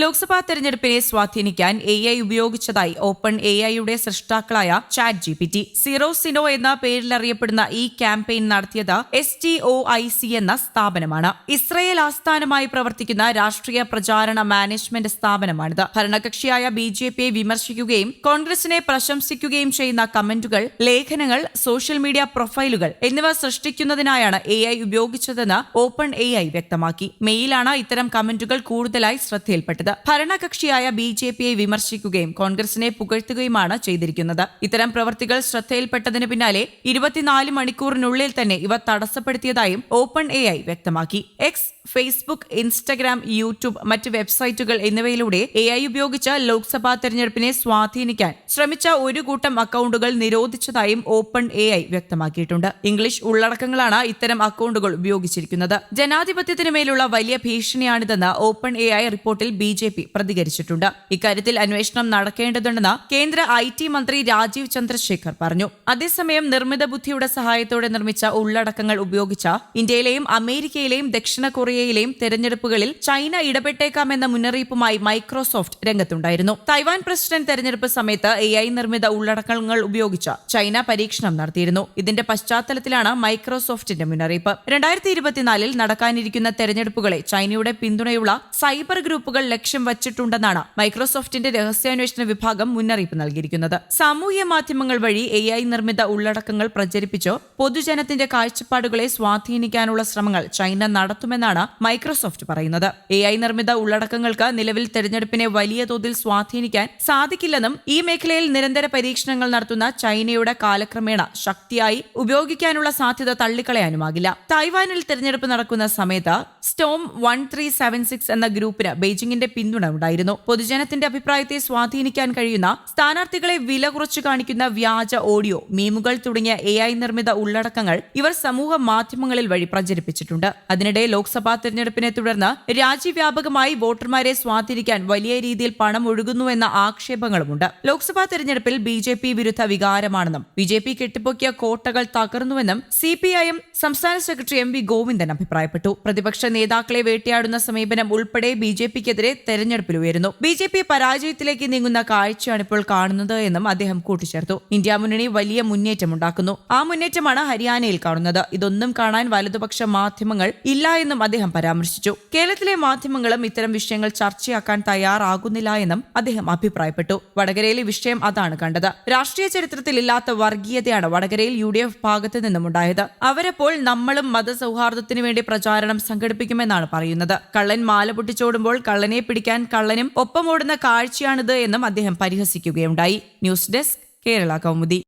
ലോക്സഭാ തെരഞ്ഞെടുപ്പിനെ സ്വാധീനിക്കാൻ A I ഉപയോഗിച്ചതായി ഓപ്പൺ എ ഐയുടെ സൃഷ്ടാക്കളായ chat G P T zero Zeno എന്ന പേരിലറിയപ്പെടുന്ന ഈ ക്യാമ്പയിൻ നടത്തിയത് S T O I C എന്ന സ്ഥാപനമാണ്. ഇസ്രയേൽ ആസ്ഥാനമായി പ്രവർത്തിക്കുന്ന രാഷ്ട്രീയ പ്രചാരണ മാനേജ്മെന്റ് സ്ഥാപനമാണിത്. ഭരണകക്ഷിയായ ബി ജെ പിയെ വിമർശിക്കുകയും കോൺഗ്രസിനെ പ്രശംസിക്കുകയും ചെയ്യുന്ന കമന്റുകൾ ലേഖനങ്ങൾ സോഷ്യൽ മീഡിയ പ്രൊഫൈലുകൾ എന്നിവ സൃഷ്ടിക്കുന്നതിനായാണ് എ ഐ ഉപയോഗിച്ചതെന്ന് ഓപ്പൺ എ ഐ വ്യക്തമാക്കി. മെയിലാണ് ഇത്തരം കമന്റുകൾ കൂടുതലായി ശ്രദ്ധയിൽപ്പെട്ടത്. ഭരണകക്ഷിയായ ബി ജെ പിയെ വിമർശിക്കുകയും കോൺഗ്രസിനെ പുകഴ്ത്തുകയുമാണ് ചെയ്തിരിക്കുന്നത്. ഇത്തരം പ്രവർത്തികൾ ശ്രദ്ധയിൽപ്പെട്ടതിന് പിന്നാലെ ഇരുപത്തിനാല് മണിക്കൂറിനുള്ളിൽ തന്നെ ഇവ തടസ്സപ്പെടുത്തിയതായും ഓപ്പൺ എ ഐ വ്യക്തമാക്കി. എക്സ് ഫേസ്ബുക്ക് ഇൻസ്റ്റഗ്രാം യൂട്യൂബ് മറ്റ് വെബ്സൈറ്റുകൾ എന്നിവയിലൂടെ എ ഐ ഉപയോഗിച്ച് ലോക്സഭാ തെരഞ്ഞെടുപ്പിനെ സ്വാധീനിക്കാൻ ശ്രമിച്ച ഒരു കൂട്ടം അക്കൗണ്ടുകൾ നിരോധിച്ചതായും ഓപ്പൺ എ ഐ വ്യക്തമാക്കിയിട്ടുണ്ട്. ഇംഗ്ലീഷ് ഉള്ളടക്കങ്ങളാണ് ഇത്തരം അക്കൗണ്ടുകൾ ഉപയോഗിച്ചിരിക്കുന്നത്. ജനാധിപത്യത്തിന് മേലുള്ള വലിയ ഭീഷണിയാണിതെന്ന് ഓപ്പൺ എ ഐ റിപ്പോർട്ടിൽ ബി ജെ പി പ്രതികരിച്ചിട്ടുണ്ട്. ഇക്കാര്യത്തിൽ അന്വേഷണം നടക്കേണ്ടതുണ്ടെന്ന് കേന്ദ്ര ഐ ടി മന്ത്രി രാജീവ് ചന്ദ്രശേഖർ പറഞ്ഞു. അതേസമയം നിർമ്മിത ബുദ്ധിയുടെ സഹായത്തോടെ നിർമ്മിച്ച ഉള്ളടക്കങ്ങൾ ഉപയോഗിച്ച ഇന്ത്യയിലെയും അമേരിക്കയിലെയും ദക്ഷിണ കൊറിയയിലെയും തെരഞ്ഞെടുപ്പുകളിൽ ചൈന ഇടപെട്ടേക്കാമെന്ന മുന്നറിയിപ്പുമായി മൈക്രോസോഫ്റ്റ് രംഗത്തുണ്ടായിരുന്നു. തൈവാൻ പ്രസിഡന്റ് തെരഞ്ഞെടുപ്പ് സമയത്ത് എ ഐ നിർമ്മിത ഉള്ളടക്കങ്ങൾ ഉപയോഗിച്ച് ചൈന പരീക്ഷണം നടത്തിയിരുന്നു. ഇതിന്റെ പശ്ചാത്തലത്തിലാണ് മൈക്രോസോഫ്റ്റിന്റെ മുന്നറിയിപ്പ്. രണ്ടായിരത്തി ഇരുപത്തിനാലിൽ നടക്കാനിരിക്കുന്ന തെരഞ്ഞെടുപ്പുകളെ ചൈനയുടെ പിന്തുണയുള്ള സൈബർ ഗ്രൂപ്പുകൾ ലക്ഷ്യം വച്ചിട്ടുണ്ടെന്നാണ് മൈക്രോസോഫ്റ്റിന്റെ രഹസ്യാന്വേഷണ വിഭാഗം മുന്നറിയിപ്പ് നൽകിയിരിക്കുന്നത്. സാമൂഹ്യ മാധ്യമങ്ങൾ വഴി എ ഐ നിർമ്മിത ഉള്ളടക്കങ്ങൾ പ്രചരിപ്പിച്ചോ പൊതുജനത്തിന്റെ കാഴ്ചപ്പാടുകളെ സ്വാധീനിക്കാനുള്ള ശ്രമങ്ങൾ ചൈന നടത്തുമെന്നാണ് മൈക്രോസോഫ്റ്റ് പറയുന്നത്. എ ഐ നിർമ്മിത ഉള്ളടക്കങ്ങൾക്ക് നിലവിൽ തെരഞ്ഞെടുപ്പിനെ വലിയ തോതിൽ സ്വാധീനിക്കാൻ സാധിക്കില്ലെന്നും ഈ മേഖലയിൽ നിരന്തര പരീക്ഷണങ്ങൾ നടത്തുന്ന ചൈനയുടെ കാലക്രമേണ ശക്തിയായി ഉപയോഗിക്കാനുള്ള സാധ്യത തള്ളിക്കളയാനുമാകില്ല. തായ്വാനിൽ തെരഞ്ഞെടുപ്പ് നടക്കുന്ന സമയത്ത് storm one three seven six എന്ന ഗ്രൂപ്പിന് ബെയ്ജിംഗിന്റെ പിന്തുണ ഉണ്ടായിരുന്നു പൊതുജനത്തിന്റെ അഭിപ്രായത്തെ സ്വാധീനിക്കാൻ കഴിയുന്ന സ്ഥാനാർത്ഥികളെ വില കുറച്ചു കാണിക്കുന്ന വ്യാജ ഓഡിയോ മീമുകൾ തുടങ്ങിയ എ ഐ നിർമ്മിത ഉള്ളടക്കങ്ങൾ ഇവർ സമൂഹ മാധ്യമങ്ങളിൽ വഴി പ്രചരിപ്പിച്ചിട്ടുണ്ട്. അതിനിടെ ലോക്സഭാ തെരഞ്ഞെടുപ്പിനെ തുടർന്ന് രാജ്യവ്യാപകമായി വോട്ടർമാരെ സ്വാധീനിക്കാൻ വലിയ രീതിയിൽ പണം ഒഴുകുന്നുവെന്ന ആക്ഷേപങ്ങളുമുണ്ട്. ലോക്സഭാ തെരഞ്ഞെടുപ്പിൽ ബി ജെ പി വിരുദ്ധ വികാരമാണെന്നും ബി ജെ പി കെട്ടിപ്പൊക്കിയ കോട്ടകൾ തകർന്നുവെന്നും സി പി ഐ എം സംസ്ഥാന സെക്രട്ടറി എം വി ഗോവിന്ദൻ അഭിപ്രായപ്പെട്ടു. പ്രതിപക്ഷ നേതാക്കളെ വേട്ടയാടുന്ന സമീപനം ഉൾപ്പെടെ ബി ജെ പിക്കെതിരെ തെരഞ്ഞെടുപ്പിൽ ഉയരുന്നു. ബി ജെ പി പരാജയത്തിലേക്ക് നീങ്ങുന്ന കാഴ്ചയാണ് ഇപ്പോൾ കാണുന്നത് എന്നും അദ്ദേഹം കൂട്ടിച്ചേർത്തു. ഇന്ത്യ മുന്നണി വലിയ മുന്നേറ്റം ഉണ്ടാക്കുന്നു. ആ മുന്നേറ്റമാണ് ഹരിയാനയിൽ കാണുന്നത്. ഇതൊന്നും കാണാൻ വലതുപക്ഷ മാധ്യമങ്ങൾ ഇല്ല എന്നും അദ്ദേഹം പരാമർശിച്ചു. കേരളത്തിലെ മാധ്യമങ്ങളും ഇത്തരം വിഷയങ്ങൾ ചർച്ചയാക്കാൻ തയ്യാറാകുന്നില്ല എന്നും അദ്ദേഹം അഭിപ്രായപ്പെട്ടു. വടകരയിലെ വിഷയം അതാണ് കണ്ടത്. രാഷ്ട്രീയ ചരിത്രത്തിൽ ഇല്ലാത്ത വർഗീയതയാണ് വടകരയിൽ യു ഡി എഫ് ഭാഗത്തു നിന്നുമുണ്ടായത് അവരപ്പോൾ നമ്മളും മതസൗഹാർദ്ദത്തിനു വേണ്ടി പ്രചാരണം സംഘടിപ്പിക്കുമെന്നാണ് പറയുന്നത്. കള്ളൻ മാല പൊട്ടിച്ചോടുമ്പോൾ പിടിക്കാൻ കള്ളനും ഒപ്പമോടുന്ന കാഴ്ചയാണിത് എന്നും അദ്ദേഹം പരിഹസിക്കുകയുണ്ടായി. News desk Kerala Kaumudi.